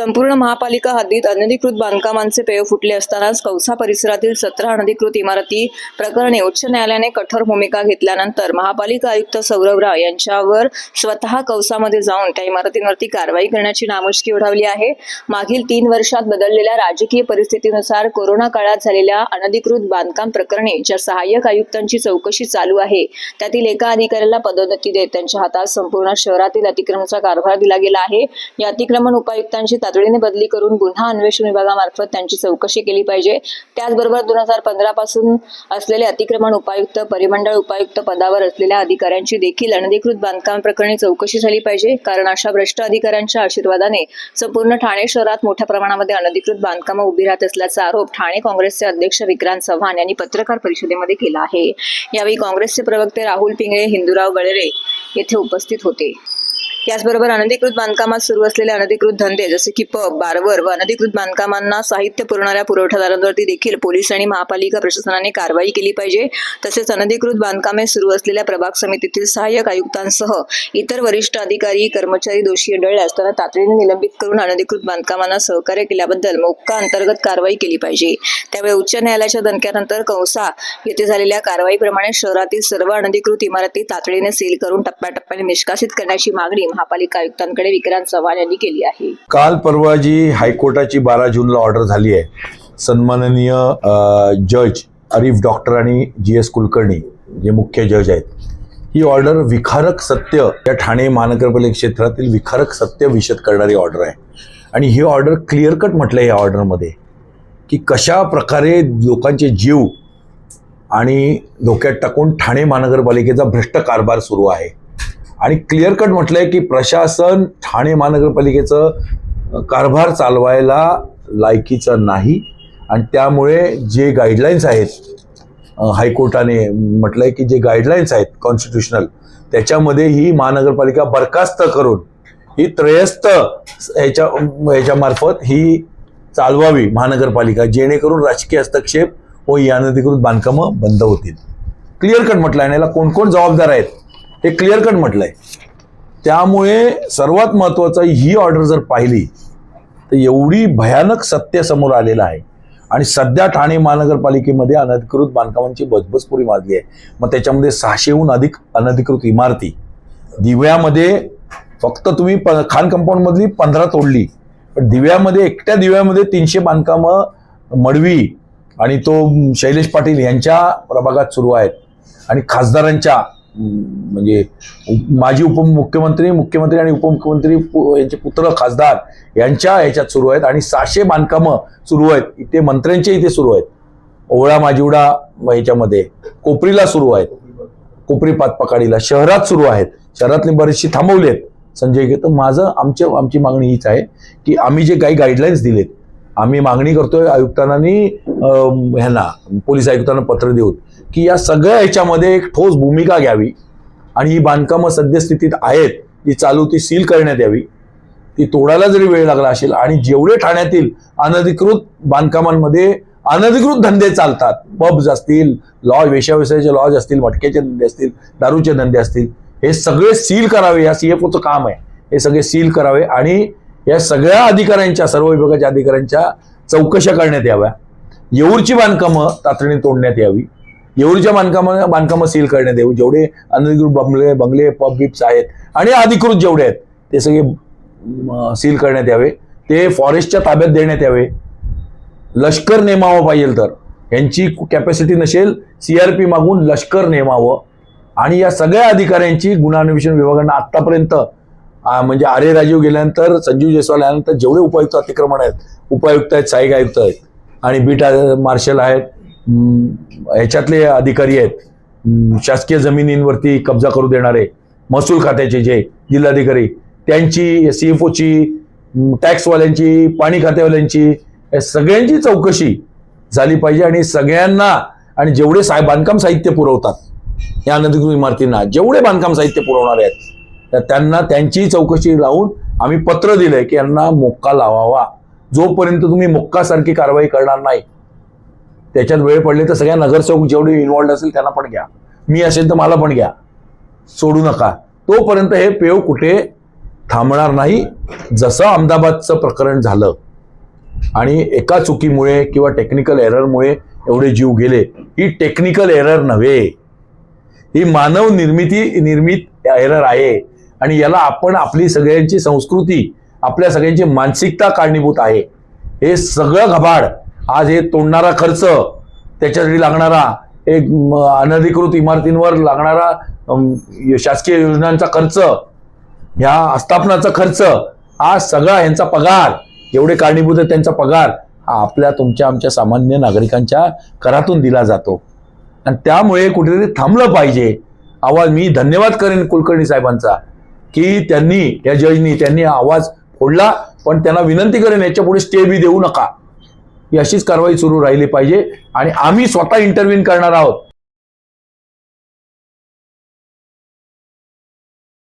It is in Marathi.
संपूर्ण महापालिका हद्दीत अनधिकृत बांधकामांचे पेय फुटले असतानाच कौसा परिसरातील सतरा अनधिकृत इमारती प्रकरणी उच्च न्यायालयाने कठोर भूमिका घेतल्यानंतर महापालिका आयुक्त सौरभ राव यांच्यावर स्वतः कौसामध्ये जाऊन त्या इमारतींवरती कारवाई करण्याची नामुष्की ओढावली आहे. मागील तीन वर्षात बदललेल्या राजकीय परिस्थितीनुसार कोरोना काळात झालेल्या अनधिकृत बांधकाम प्रकरणी ज्या सहाय्यक आयुक्तांची चौकशी चालू आहे त्यातील एका अधिकाऱ्याला पदोन्नती देत त्यांच्या हातात संपूर्ण शहरातील अतिक्रमणाचा कारभार दिला गेला आहे. या अतिक्रमण उपायुक्तांची तातडीने बदली करून गुन्हा अन्वेषण विभागामार्फत त्यांची चौकशी केली पाहिजे. त्याचबरोबर दोन हजार पंधरा पासून असलेले अतिक्रमण उपायुक्त परिमंडळ उपायुक्त पदावर असलेल्या अधिकाऱ्यांची देखील अनधिकृत बांधकाम प्रकरणी चौकशी झाली पाहिजे. कारण अशा भ्रष्ट अधिकाऱ्यांच्या आशीर्वादाने संपूर्ण ठाणे शहरात मोठ्या प्रमाणामध्ये अनधिकृत बांधकामं उभी राहत असल्याचा आरोप ठाणे काँग्रेसचे अध्यक्ष विक्रांत चव्हाण यांनी पत्रकार परिषदेमध्ये केला आहे. यावेळी काँग्रेसचे प्रवक्ते राहुल पिंगळे हिंदूराव गळेरे येथे उपस्थित होते. याचबरोबर अनधिकृत बांधकामात सुरू असलेले अनधिकृत धंदे जसे की पब बारवर व अनधिकृत बांधकामांना साहित्य पुरवणाऱ्या पुरवठादारांवरती देखील पोलीस आणि महापालिका प्रशासनाने कारवाई केली पाहिजे. तसेच अनधिकृत बांधकामे सुरू असलेल्या प्रभाग समितीतील सहाय्यक आयुक्तांसह इतर वरिष्ठ अधिकारी कर्मचारी दोषी आढळल्यास त्यांना तातडीने निलंबित करून अनधिकृत बांधकामांना सहकार्य केल्याबद्दल मोक्का अंतर्गत कारवाई केली पाहिजे. त्यावेळी उच्च न्यायालयाच्या दणक्यानंतर कंसा येथे झालेल्या कारवाईप्रमाणे शहरातील सर्व अनधिकृत इमारती तातडीने सील करून टप्प्याटप्प्याने निष्कासित करण्याची मागणी महापालिका आयुक्तांकडे विक्रांत चव्हाण यांनी केली आहे. काल परवा जी हायकोर्टाची बारा जूनला ऑर्डर झाली आहे सन्माननीय जज अरिफ डॉक्टर आणि जी एस कुलकर्णी जे मुख्य जज आहेत ही ऑर्डर विखारक सत्य या ठाणे महानगरपालिका क्षेत्रातील विखारक सत्य विशद करणारी ऑर्डर आहे. आणि ही ऑर्डर क्लिअर कट म्हटलं आहे या ऑर्डरमध्ये की कशा प्रकारे लोकांचे जीव आणि धोक्यात टाकून ठाणे महानगरपालिकेचा भ्रष्ट कारभार सुरू आहे. आणि क्लिअर कट म्हटलंय की प्रशासन ठाणे महानगरपालिकेचं कारभार चालवायला लायकीचं नाही. आणि त्यामुळे जे गाईडलाईन्स आहेत हायकोर्टाने म्हटलंय की जे गाईडलाईन्स आहेत कॉन्स्टिट्युशनल त्याच्यामध्ये ही महानगरपालिका बरखास्त करून ही त्रयस्थ ह्याच्या ह्याच्यामार्फत ही चालवावी महानगरपालिका जेणेकरून राजकीय हस्तक्षेप व यानधिकृत बांधकामं बंद होतील. क्लिअर कट म्हटलं आहे आणि याला कोण कोण जबाबदार आहेत? हे क्लिअर कट म्हटलंय. त्यामुळे सर्वात महत्वाचं ही ऑर्डर जर पाहिली तर एवढी भयानक सत्य समोर आलेलं आहे. आणि सध्या ठाणे महानगरपालिकेमध्ये अनधिकृत बांधकामांची बजबजपुरी माजली आहे. मग त्याच्यामध्ये सहाशेहून अधिक अनधिकृत इमारती. दिव्यामध्ये फक्त तुम्ही प खान कंपाऊंडमधली पंधरा तोडली. पण दिव्यामध्ये एकट्या दिव्यामध्ये तीनशे बांधकामं मडवी आणि तो शैलेश पाटील यांच्या प्रभागात सुरू आहेत. आणि खासदारांच्या म्हणजे उप- माजी उपमुख्यमंत्री मुख्यमंत्री आणि उपमुख्यमंत्री पु- यांचे पुत्र खासदार यांच्या ह्याच्यात सुरू आहेत आणि सहाशे बांधकामं सुरू आहेत. इथे मंत्र्यांचे इथे सुरू आहेत. ओवळा माजिवडा ह्याच्यामध्ये कोपरीला सुरू आहेत. कोपरी पातपकाडीला शहरात सुरू आहेत. शहरातली बरीचशी थांबवली आहेत संजय घे तर माझं आमच्या आमची मागणी हीच आहे की आम्ही जे काही गाईडलाईन्स दिलेत आम्ही मागणी करतोय आयुक्तांना ह्यांना पोलीस आयुक्तांना पत्र देऊन की या सगळ्या ह्याच्यामध्ये एक ठोस भूमिका घ्यावी आणि ही बांधकामं सद्यस्थितीत आहेत ती चालू ती सील करण्यात यावी. ती तोडायला जरी वेळ लागला असेल आणि जेवढे ठाण्यातील अनधिकृत बांधकामांमध्ये अनधिकृत धंदे चालतात पब्ज असतील लॉज वेश्याव्यवसायाचे लॉज असतील मटक्याचे धंदे असतील दारूचे धंदे असतील हे सगळे सील करावे या सीएफओचं काम आहे. हे सगळे सील करावे आणि या सगळ्या अधिकाऱ्यांच्या सर्व विभागाच्या अधिकाऱ्यांच्या चौकशा करण्यात याव्या. येऊरची बांधकामं तातडीने तोडण्यात यावी. येऊरच्या बांधकामा बांधकामं सील करण्यात यावी. जेवढे अनधिकृत बंगले बंगले पब बिप्स आहेत आणि अधिकृत जेवढे आहेत ते सगळे सील करण्यात यावे. ते फॉरेस्टच्या ताब्यात देण्यात यावे. लष्कर नेमावं पाहिजे तर. यांची कॅपॅसिटी नसेल सीआरपी मागून लष्कर नेमावं. आणि या सगळ्या अधिकाऱ्यांची गुन्हा अन्वेषण विभागांना आतापर्यंत म्हणजे आर्य राजीव गेल्यानंतर संजीव जयस्वाल आल्यानंतर जेवढे उपायुक्त अतिक्रमण आहेत उपायुक्त आहेत सहाय्यक आयुक्त आहेत आणि बीट मार्शल आहेत ह्याच्यातले अधिकारी आहेत शासकीय जमिनींवरती कब्जा करू देणारे महसूल खात्याचे जे जिल्हाधिकारी त्यांची सी एफ ओची टॅक्सवाल्यांची पाणी खात्यावाल्यांची सगळ्यांची चौकशी झाली पाहिजे आणि सगळ्यांना आणि जेवढे साय बांधकाम साहित्य पुरवतात या अनधिकृत इमारतींना जेवढे बांधकाम साहित्य पुरवणारे आहेत तर त्यांना त्यांची चौकशी लावून आम्ही पत्र दिलंय की यांना मोक्का लावावा. जोपर्यंत तुम्ही मोक्कासारखी कारवाई करणार नाही त्याच्यात वेळ पडले तर सगळ्या नगरसेवक जेवढे इन्व्हॉल्ड असेल त्यांना पण घ्या. मी असेल तर मला पण घ्या. सोडू नका. तोपर्यंत हे पेव कुठे थांबणार नाही. जसं अहमदाबादचं प्रकरण झालं आणि एका चुकीमुळे किंवा टेक्निकल एररमुळे एवढे जीव गेले ही टेक्निकल एरर नव्हे. ही मानव निर्मिती निर्मित एरर आहे. आणि याला आपण आपली सगळ्यांची संस्कृती आपल्या सगळ्यांची मानसिकता कारणीभूत आहे. हे सगळं घबाड आज हे तोडणारा खर्च त्याच्यासाठी लागणारा एक अनधिकृत इमारतींवर लागणारा शासकीय योजनांचा खर्च ह्या आस्थापनाचा खर्च हा सगळा यांचा पगार एवढे कारणीभूत आहेत त्यांचा पगार हा आपल्या तुमच्या आमच्या सामान्य नागरिकांच्या करातून दिला जातो. आणि त्यामुळे कुठेतरी थांबलं पाहिजे. आवाज मी धन्यवाद करेन कुलकर्णी साहेबांचा. की त्यांनी या जजनी त्यांनी आवाज फोडला पण त्यांना विनंती करेन याच्यापुढे स्टे बी देऊ नका. ही अशीच कारवाई सुरू राहिली पाहिजे. आणि आम्ही स्वतः इंटरव्ह्यून करणार आहोत.